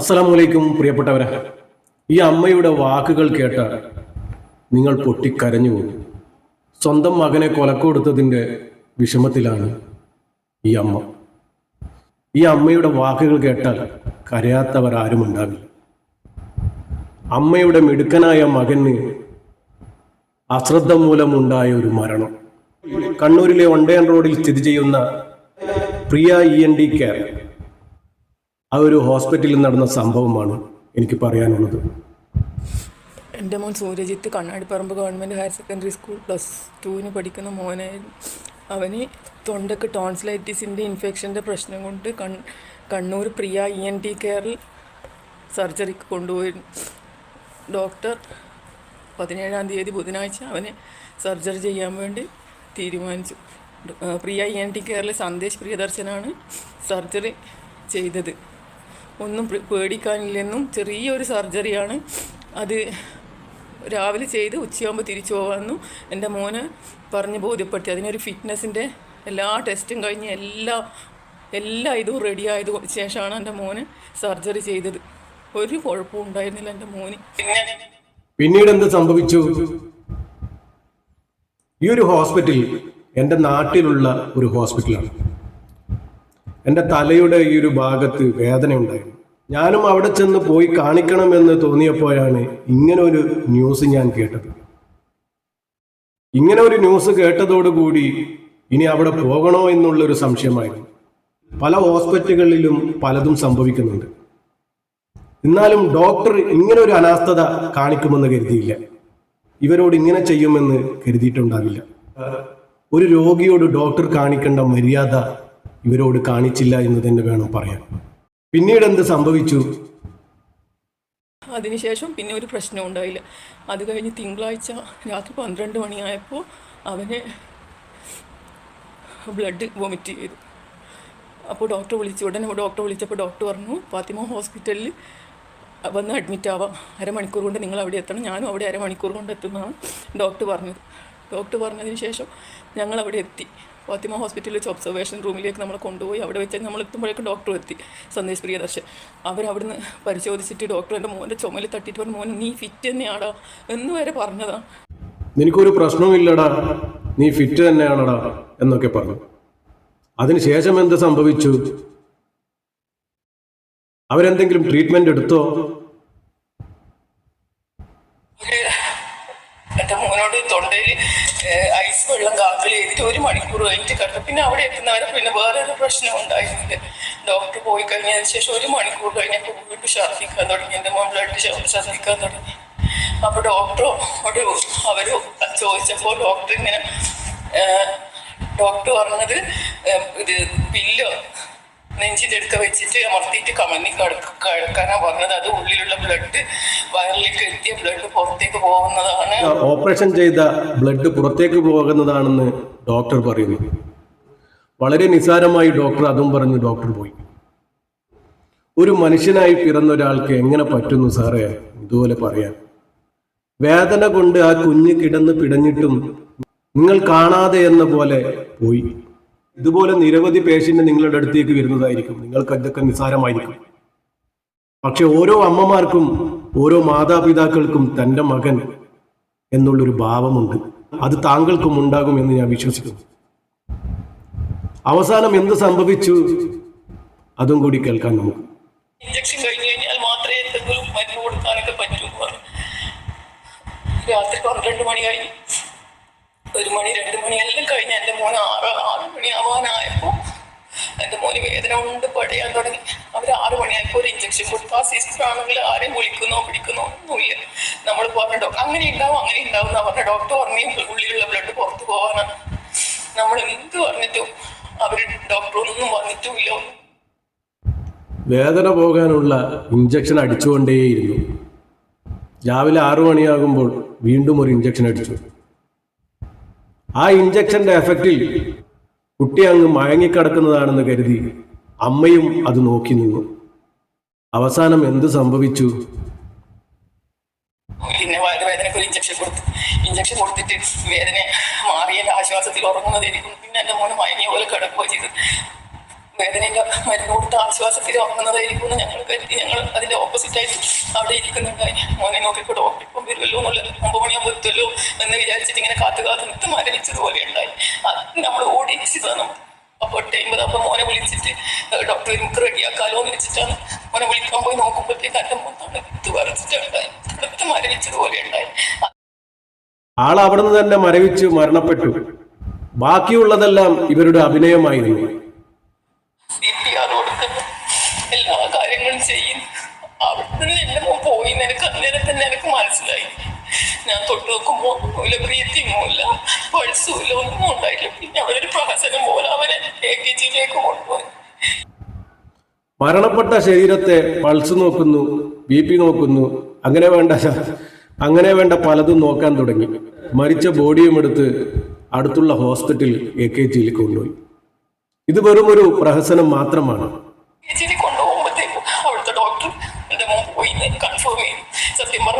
അസ്സലാമലൈക്കും പ്രിയപ്പെട്ടവരെ ഈ അമ്മയുടെ വാക്കുകൾ കേട്ട നിങ്ങൾ പൊട്ടിക്കരഞ്ഞു പോകും സ്വന്തം മകനെ കൊലക്കൊടുത്തതിന്റെ വിഷമത്തിലാണ് ഈ അമ്മ. ഈ അമ്മയുടെ വാക്കുകൾ കേട്ടാൽ കരയാത്തവർ ആരും ഉണ്ടാവില്ല. അമ്മയുടെ മിടുക്കനായ മകന് അശ്രദ്ധ മൂലമുണ്ടായ ഒരു മരണം. കണ്ണൂരിലെ ഒണ്ടയൻ റോഡിൽ സ്ഥിതി ചെയ്യുന്ന Priya E N D care ആ ഒരു ഹോസ്പിറ്റലിൽ നടന്ന സംഭവമാണ് എനിക്ക് പറയാനുള്ളത്. എന്റെ മോൻ Suryajith Kannadiparamba government higher secondary school plus ടുവിന് പഠിക്കുന്ന മോനായിരുന്നു അവന് തൊണ്ടക്ക് ടോൺസിലൈറ്റിസിന്റെ ഇൻഫെക്ഷന്റെ പ്രശ്നം കൊണ്ട് കൺ Kannur Priya E N T കെയറിൽ സർജറിക്ക് കൊണ്ടുപോയിരുന്നു. ഡോക്ടർ പതിനേഴാം തീയതി ബുധനാഴ്ച അവനെ സർജറി ചെയ്യാൻ വേണ്ടി തീരുമാനിച്ചു. പ്രിയ ഇ എൻ ടി കെയറിലെ സന്ദേശ് പ്രിയദർശനാണ് സർജറി ചെയ്തത്. ഒന്നും പേടിക്കാനില്ലെന്നും ചെറിയൊരു സർജറിയാണ്. അത് രാവിലെ ചെയ്ത് ഉച്ചയാകുമ്പോൾ തിരിച്ചു പോകാമെന്നും എന്റെ മോന് പറഞ്ഞ് ബോധ്യപ്പെടുത്തി അതിനൊരു ഫിറ്റ്നസിന്റെ എല്ലാ ടെസ്റ്റും കഴിഞ്ഞ് എല്ലാ എല്ലാ ഇതും റെഡി ആയത് ശേഷമാണ് എന്റെ മോന് സർജറി ചെയ്തത്. ഒരു കുഴപ്പവും ഉണ്ടായിരുന്നില്ല എന്റെ മോന്. പിന്നീട് എന്ത് സംഭവിച്ചു? ഈ ഒരു ഹോസ്പിറ്റൽ എന്റെ നാട്ടിലുള്ള ഒരു ഹോസ്പിറ്റലാണ്. എന്റെ തലയുടെ ഈ ഒരു ഭാഗത്ത് വേദന ഉണ്ടായിരുന്നു. ഞാനും അവിടെ ചെന്ന് പോയി കാണിക്കണമെന്ന് തോന്നിയപ്പോഴാണ് ഇങ്ങനെ ഒരു ന്യൂസ് ഞാൻ കേട്ടത്. ഇങ്ങനെ ഒരു ന്യൂസ് കേട്ടതോടുകൂടി ഇനി അവിടെ പോകണോ എന്നുള്ളൊരു സംശയമായിരുന്നു. പല ഹോസ്പിറ്റലുകളിലും പലതും സംഭവിക്കുന്നുണ്ട്. എന്നാലും ഡോക്ടർ ഇങ്ങനെ ഒരു അനാസ്ഥത കാണിക്കുമെന്ന് കരുതിയില്ല. ഇവരോട് ഇങ്ങനെ ചെയ്യുമെന്ന് കരുതിയിട്ടുണ്ടാവില്ല. ഒരു രോഗിയോട് ഡോക്ടർ കാണിക്കേണ്ട മര്യാദ ഇവരോട് കാണിച്ചില്ല എന്ന് തന്നെ വേണം പറയാൻ? പിന്നീട് എന്ത് സംഭവിച്ചു? അതിനുശേഷം പിന്നെ ഒരു പ്രശ്നം ഉണ്ടായില്ല. അത് കഴിഞ്ഞ് തിങ്കളാഴ്ച രാത്രി പന്ത്രണ്ട് മണിയായപ്പോൾ അവനെ ബ്ലഡ് വോമിറ്റ് ചെയ്തു. അപ്പോൾ ഡോക്ടർ വിളിച്ചു ഉടനെ ഡോക്ടർ വിളിച്ചപ്പോൾ ഡോക്ടർ പറഞ്ഞു ഫാത്തിമ ഹോസ്പിറ്റലിൽ വന്ന് അഡ്മിറ്റ് ആവാം. അരമണിക്കൂർ കൊണ്ട് നിങ്ങൾ അവിടെ എത്തണം. ഞാനും അവിടെ അരമണിക്കൂർ കൊണ്ട് എത്തുന്നതാണ് ഡോക്ടർ പറഞ്ഞത്. ഡോക്ടർ പറഞ്ഞതിന് ശേഷം ഞങ്ങൾ അവിടെ എത്തി. ഫാത്തിമ ഹോസ്പിറ്റലിൽ വെച്ച് ഒബ്സർവേഷൻ റൂമിലേക്ക് നമ്മൾ കൊണ്ടുപോയി. അവിടെ വെച്ച് നമ്മൾ എത്തുമ്പോഴേക്കും ഡോക്ടർ എത്തി. സന്ദേശ് പ്രിയദർശൻ അവരവിടുന്ന് പരിശോധിച്ചിട്ട് ഡോക്ടർ എന്റെ മോന്റെ ചുമലിൽ തട്ടിയിട്ട് പറഞ്ഞു മോൻ നീ ഫിറ്റ് തന്നെയാടാ എന്ന് വരെ പറഞ്ഞതാണ് നിനക്കൊരു പ്രശ്നവുമില്ലടാ നീ ഫിറ്റ് തന്നെയാണടാ എന്നൊക്കെ പറഞ്ഞു. അതിനുശേഷം എന്ത് സംഭവിച്ചു? അവരെന്തെങ്കിലും ട്രീറ്റ്മെന്റ് എടുത്തോ? വെള്ളം ചെയ്തിട്ട് ഒരു മണിക്കൂർ കഴിഞ്ഞിട്ട് കിടന്നു. പിന്നെ അവിടെ എത്തുന്നവരെ പിന്നെ വേറെ ഒരു പ്രശ്നം ഉണ്ടായിരുന്നില്ല ഡോക്ടർ പോയി കഴിഞ്ഞതിന് ശേഷം ഒരു മണിക്കൂർ കഴിഞ്ഞപ്പോൾ വീണ്ടും ഛർദ്ദിക്കാൻ തുടങ്ങി. എന്റെ മോൻ ബ്ലഡ് ഛർദ്ദിക്കാൻ തുടങ്ങി. അപ്പോൾ ഡോക്ടറോ ഒരു അവർ ചോദിച്ചപ്പോൾ ഡോക്ടർ ഇങ്ങനെ ഡോക്ടർ പറഞ്ഞത് ഇത് പില്ലോ നെഞ്ചിന്റെ വെച്ചിട്ട് അമർത്തിയിട്ട് കമന്നി കിടക്കാനാ പറഞ്ഞത്. അത് ഉള്ളിലുള്ള ബ്ലഡ് വയറിലേക്ക് എത്തിയ ബ്ലഡ് പുറത്തേക്ക് പോകുന്നതാണ്. ഓപ്പറേഷൻ ചെയ്ത ബ്ലഡ് പുറത്തേക്ക് പോകുന്നതാണെന്ന് ഡോക്ടർ പറയുന്നു. വളരെ നിസാരമായി ഡോക്ടർ അതും പറഞ്ഞു ഡോക്ടർ പോയി. ഒരു മനുഷ്യനായി പിറന്ന ഒരാൾക്ക് എങ്ങനെ പറ്റുന്നു സാറേ? ഇതുപോലെ പറയാൻ. വേദന കൊണ്ട് ആ കുഞ്ഞ് കിടന്ന് പിടഞ്ഞിട്ടും നിങ്ങൾ കാണാതെ എന്ന പോലെ പോയി. ഇതുപോലെ നിരവധി പേഷ്യന്റ് നിങ്ങളുടെ അടുത്തേക്ക് വരുന്നതായിരിക്കും. നിങ്ങൾക്ക് ഇതൊക്കെ നിസ്സാരമായിരിക്കും. പക്ഷെ ഓരോ അമ്മമാർക്കും ഓരോ മാതാപിതാക്കൾക്കും തന്റെ മകൻ എന്നുള്ളൊരു ഭാവമുണ്ട്. അത് താങ്കൾക്കും ഉണ്ടാകും എന്ന് ഞാൻ വിശ്വസിക്കുന്നു. അവസാനം എന്ത് സംഭവിച്ചു? അതും കൂടി കേൾക്കാൻ നമുക്ക്. ഇഞ്ചക്ഷൻ കഴിഞ്ഞു കഴിഞ്ഞാൽ മാത്രമേ എന്തെങ്കിലും മരുന്ന് കൊടുക്കാനൊക്കെ പറ്റൂ. രാത്രി പന്ത്രണ്ട് മണിയായി ഒരു മണി രണ്ട് എല്ലാം കഴിഞ്ഞ് എന്റെ മോൻ ആറ് ആറ് മണിയാവാനായപ്പോൾ എന്റെ മോന് വേദന കൊണ്ട് പടയാൻ തുടങ്ങി. അവർ ആറ് മണിയായപ്പോൾ ഒരു ഇഞ്ചക്ഷൻ കൊടുത്തു. ആ സിസ്റ്റർ ആണെങ്കിൽ ആരെയും വിളിക്കുന്നോ പിടിക്കുന്നോ ഒന്നുമില്ല. നമ്മൾ പറഞ്ഞ ഡോക്ടർ അങ്ങനെ ഉണ്ടാവും അങ്ങനെ ഉണ്ടാവും എന്നാ പറഞ്ഞ ഡോക്ടർ പറഞ്ഞു ഉള്ളിലുള്ള ബ്ലഡ് പുറത്തു പോകാനാണ് നമ്മൾ എന്ത് പറഞ്ഞിട്ടും അവർ ഡോക്ടറൊന്നും പറഞ്ഞിട്ടുമില്ല. വേദന പോകാനുള്ള ഇഞ്ചക്ഷൻ അടിച്ചുകൊണ്ടേയിരുന്നു. രാവിലെ ആറു മണിയാകുമ്പോൾ വീണ്ടും ഒരു ഇഞ്ചക്ഷൻ അടിച്ചു. ആ ഇഞ്ചക്ഷന്റെ എഫക്റ്റിൽ കുട്ടി അങ്ങ് മയങ്ങിക്കിടക്കുന്നതാണെന്ന് കരുതി അമ്മയും അത് നോക്കി നിന്നു. അവസാനം എന്ത് സംഭവിച്ചു? പിന്നെ വയറുവേദനക്ക് ഒരു ഇഞ്ചക്ഷൻ കൊടുത്തു. ഇഞ്ചക്ഷൻ കൊടുത്തിട്ട് വേദന മാറിയതിന്റെ ആശ്വാസത്തിൽ ഉറങ്ങുന്നതായിരിക്കും പിന്നെ എന്റെ മോന് മയങ്ങിയ പോലെ കിടക്കുകയോ ചെയ്തു വേദനയുടെ മരുന്ന് കൊടുത്ത ആശ്വാസത്തിൽ ഉറങ്ങുന്നതായിരിക്കും എന്ന് ഞങ്ങൾ കരുതി ഞങ്ങൾ അതിന്റെ അവിടെ ഇരിക്കുന്നുണ്ടായി മോനെ നോക്കിക്കൂടെ ഇപ്പം വരുമല്ലോ എന്നുള്ളത് ഒമ്പത് വരുത്തല്ലോ എന്ന് വിചാരിച്ചിട്ട് ഇങ്ങനെ കാത്തു കാത്തു നിത്ത് മരവിച്ചതുപോലെ ഉണ്ടായി. അത് നമ്മൾ ഓടി നമ്മൾ അപ്പോൾ അമ്പത് അപ്പോൾ മോനെ വിളിച്ചിട്ട് ഡോക്ടർ നമുക്ക് റെഡിയാക്കാലോ എന്ന് വെച്ചിട്ടാണ് മോനെ വിളിക്കാൻ പോയി നോക്കുമ്പോഴത്തേക്ക് എന്റെ വിത്ത് വരച്ചിട്ടുണ്ടായി നിത്ത് മരവിച്ചതുപോലെ ഉണ്ടായി. ആൾ അവിടെ നിന്ന് തന്നെ മരവിച്ച് മരണപ്പെട്ടു. ബാക്കിയുള്ളതെല്ലാം ഇവരുടെ അഭിനയമായിരുന്നു. സി പി ആർ കൊടുക്കുന്നു എല്ലാ കാര്യങ്ങളും ചെയ്യും അവിടുന്ന് എന്റെ പോയി. നിനക്ക് അന്നേരം തന്നെ എനിക്ക് മനസ്സിലായി. ഞാൻ തൊട്ട് നോക്കുമ്പോൾ ഒന്നുമില്ല ബ്രീത്തിങ്ങും ഇല്ല പൾസും ഇല്ല ഒന്നും ഉണ്ടായില്ല. പിന്നെ അവരൊരു പ്രഹസനം പോലെ അവനെ എ കെ ജിയിലേക്ക് കൊണ്ടുപോയി. മരണപ്പെട്ട ശരീരത്തെ പൾസ് നോക്കുന്നു ബി പി നോക്കുന്നു അങ്ങനെ വേണ്ട അങ്ങനെ വേണ്ട പലതും നോക്കാൻ തുടങ്ങി. മരിച്ച ബോഡിയും എടുത്ത് അടുത്തുള്ള ഹോസ്പിറ്റലിൽ എ കെ ജിയിൽ കൊണ്ടുപോയി. ഇത് വെറും ഒരു പ്രഹസനം മാത്രമാണ്.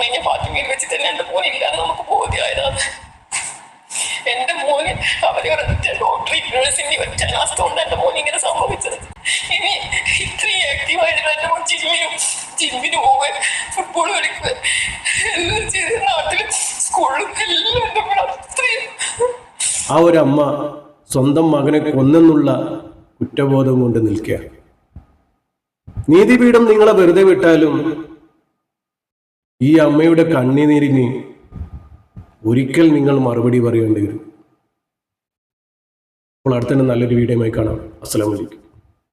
കഴിഞ്ഞാൽ ഫാത്തിമയിൽ വെച്ച് തന്നെ എന്റെ മോൻ ഇല്ലാന്ന് നമുക്ക് ബോധ്യമായതാണ് എന്റെ മോന് അവരെ ഒരൊറ്റ ഒറ്റ അവസ്ഥ കൊണ്ട് എന്റെ മോൻ ഇങ്ങനെ സംഭവിച്ചത്. ഇനി ഇത്രയും ആക്റ്റീവായിട്ടുള്ള എന്റെ മോൻ ജിമ്മിനും ജിമ്മിന് പോവുക ഫുട്ബോൾ കളിക്കുക എല്ലാം ചെയ്ത് നാട്ടിലും സ്കൂളിലും എല്ലാം എന്റെ അത്രയും ആ ഒരു അമ്മ സ്വന്തം മകനെ കൊന്നെന്നുള്ള കുറ്റബോധം കൊണ്ട് നിൽക്കുക നീതിപീഠം നിങ്ങളെ വെറുതെ വിട്ടാലും ഈ അമ്മയുടെ കണ്ണീനീരിന് ഒരിക്കൽ നിങ്ങൾ മറുപടി പറയേണ്ടി വരും. അപ്പോൾ അടുത്തന്നെ നല്ലൊരു വീഡിയോയുമായി കാണാം. അസ്സലാമലൈക്കും